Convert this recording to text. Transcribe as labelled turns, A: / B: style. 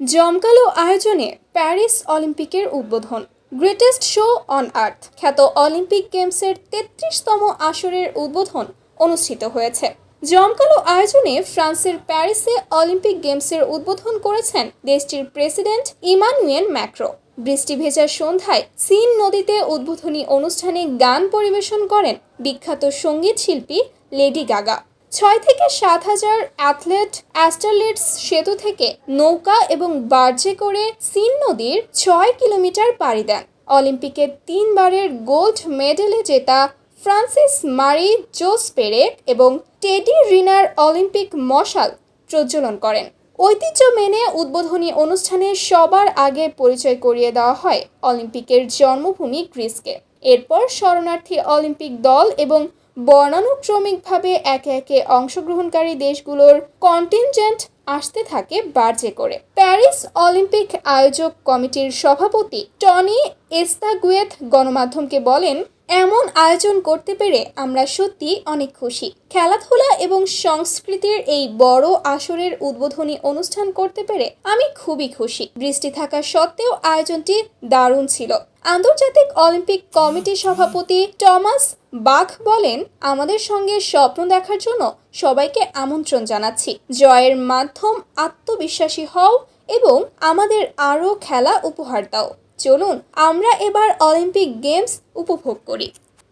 A: জমকালো আয়োজনে প্যারিস অলিম্পিকের উদ্বোধন। গ্রেটেস্ট শো অন আর্থ খ্যাত অলিম্পিক গেমসের তেত্রিশতম আসরের উদ্বোধন অনুষ্ঠিত হয়েছে। জমকালো আয়োজনে ফ্রান্সের প্যারিসে অলিম্পিক গেমসের উদ্বোধন করেছেন দেশটির প্রেসিডেন্ট ইমানুয়েল ম্যাক্রো। বৃষ্টি ভেজা সন্ধ্যায় সিন নদীতে উদ্বোধনী অনুষ্ঠানে গান পরিবেশন করেন বিখ্যাত সংগীত শিল্পী লেডি গাগা। ছয় থেকে সাত হাজার অ্যাথলেট, অ্যাস্টারলেটস সেতু থেকে নৌকা এবং বার্জে করে সিন নদীর ছয় কিলোমিটার পাড়ি দেন। অলিম্পিকের তিনবারের গোল্ড মেডেলে জেতা ফ্রান্সিস মারি জোস পেরেক এবং টেডি রিনার অলিম্পিক মশাল প্রজ্বলন করেন। ঐতিহ্য মেনে উদ্বোধনী অনুষ্ঠানে সবার আগে পরিচয় করিয়ে দেওয়া হয় অলিম্পিকের জন্মভূমি গ্রিসকে। এরপর শরণার্থী অলিম্পিক দল এবং বর্ণানুক্রমিকভাবে একে একে অংশগ্রহণকারী দেশগুলোর কন্টিনজেন্ট আসতে থাকে বার্জে করে। প্যারিস অলিম্পিক আয়োজক কমিটির সভাপতি টনি এস্তাগুয়েত গণমাধ্যমকে বলেন, এমন আয়োজন করতে পেরে আমরা সত্যি অনেক খুশি। খেলাধুলা এবং সংস্কৃতির এই বড় আসরের উদ্বোধনী অনুষ্ঠান করতে পেরে আমি খুবই খুশি। বৃষ্টি থাকা সত্ত্বেও আয়োজনটি দারুণ ছিল। আন্তর্জাতিক অলিম্পিক কমিটির সভাপতি টমাস বাখ বলেন, আমাদের সঙ্গে স্বপ্ন দেখার জন্য সবাইকে আমন্ত্রণ জানাচ্ছি। জয়ের মাধ্যম আত্মবিশ্বাসী হও এবং আমাদের আরও খেলা উপহার দাও। চলুন, আমরা এবার অলিম্পিক গেমস উপভোগ করি।